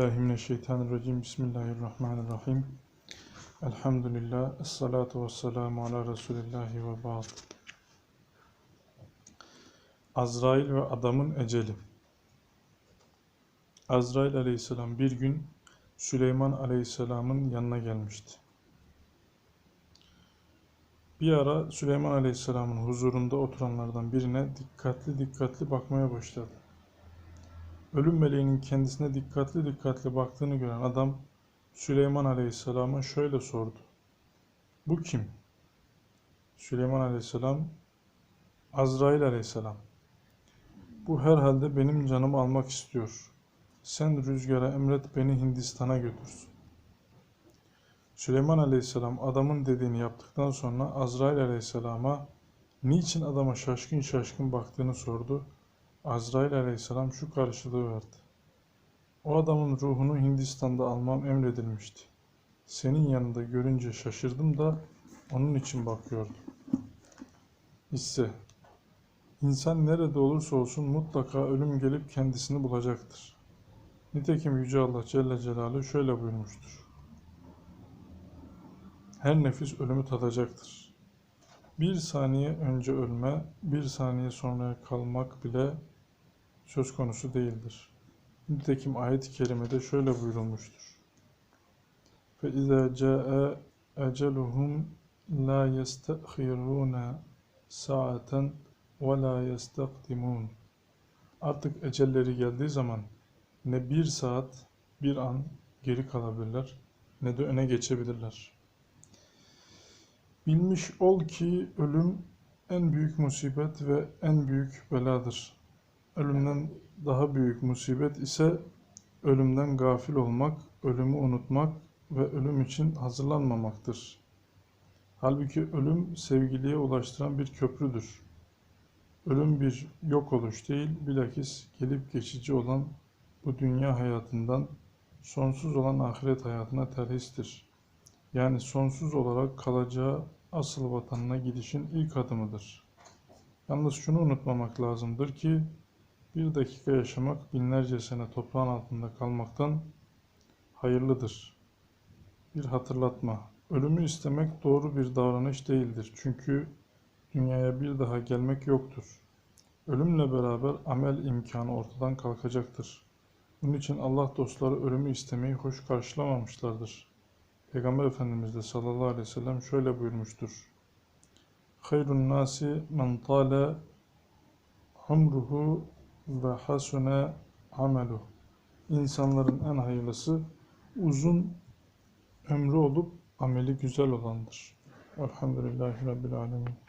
Euzubillahimineşşeytanirracim. Bismillahirrahmanirrahim. Elhamdülillah. Esselatu vesselamu ala Resulillahi ve ba'd. Azrail ve adamın eceli. Azrail aleyhisselam bir gün Süleyman aleyhisselamın yanına gelmişti. Bir ara Süleyman aleyhisselamın huzurunda oturanlardan birine dikkatli dikkatli bakmaya başladı. Ölüm meleğinin kendisine dikkatli dikkatli baktığını gören adam Süleyman Aleyhisselam'a şöyle sordu. Bu kim? Süleyman Aleyhisselam Azrail Aleyhisselam Bu herhalde benim canımı almak istiyor. Sen rüzgara emret beni Hindistan'a götürsün. Süleyman Aleyhisselam adamın dediğini yaptıktan sonra Azrail Aleyhisselam'a niçin adama şaşkın şaşkın baktığını sordu. Azrail aleyhisselam şu karşılığı verdi. O adamın ruhunu Hindistan'da almam emredilmişti. Senin yanında görünce şaşırdım da onun için bakıyordum. Hisse İnsan nerede olursa olsun mutlaka ölüm gelip kendisini bulacaktır. Nitekim Yüce Allah Celle Celaluhu şöyle buyurmuştur. Her nefis ölümü tadacaktır. Bir saniye önce ölme, bir saniye sonra kalmak bile söz konusu değildir. Nitekim ayet-i kerimede şöyle buyurulmuştur. فَاِذَا جَاءَ اَجَلُهُمْ لَا يَسْتَأْخِرُونَ سَاعَةً وَلَا يَسْتَقْدِمُونَ Artık ecelleri geldiği zaman ne bir saat, bir an geri kalabilirler ne de öne geçebilirler. Bilmiş ol ki ölüm en büyük musibet ve en büyük beladır. Ölümden daha büyük musibet ise ölümden gafil olmak, ölümü unutmak ve ölüm için hazırlanmamaktır. Halbuki ölüm sevgiliye ulaştıran bir köprüdür. Ölüm bir yok oluş değil, bilakis gelip geçici olan bu dünya hayatından sonsuz olan ahiret hayatına terhistir. Yani sonsuz olarak kalacağı asıl vatanına gidişin ilk adımıdır. Yalnız şunu unutmamak lazımdır ki bir dakika yaşamak binlerce sene toprağın altında kalmaktan hayırlıdır. Bir hatırlatma. Ölümü istemek doğru bir davranış değildir. Çünkü dünyaya bir daha gelmek yoktur. Ölümle beraber amel imkanı ortadan kalkacaktır. Bunun için Allah dostları ölümü istemeyi hoş karşılamamışlardır. Peygamber Efendimiz de sallallahu aleyhi ve sellem şöyle buyurmuştur. Hayrun nasi men tale umruhu ve hasune amelu. İnsanların en hayırlısı uzun ömrü olup ameli güzel olandır. Elhamdülillahi Rabbil Alemin.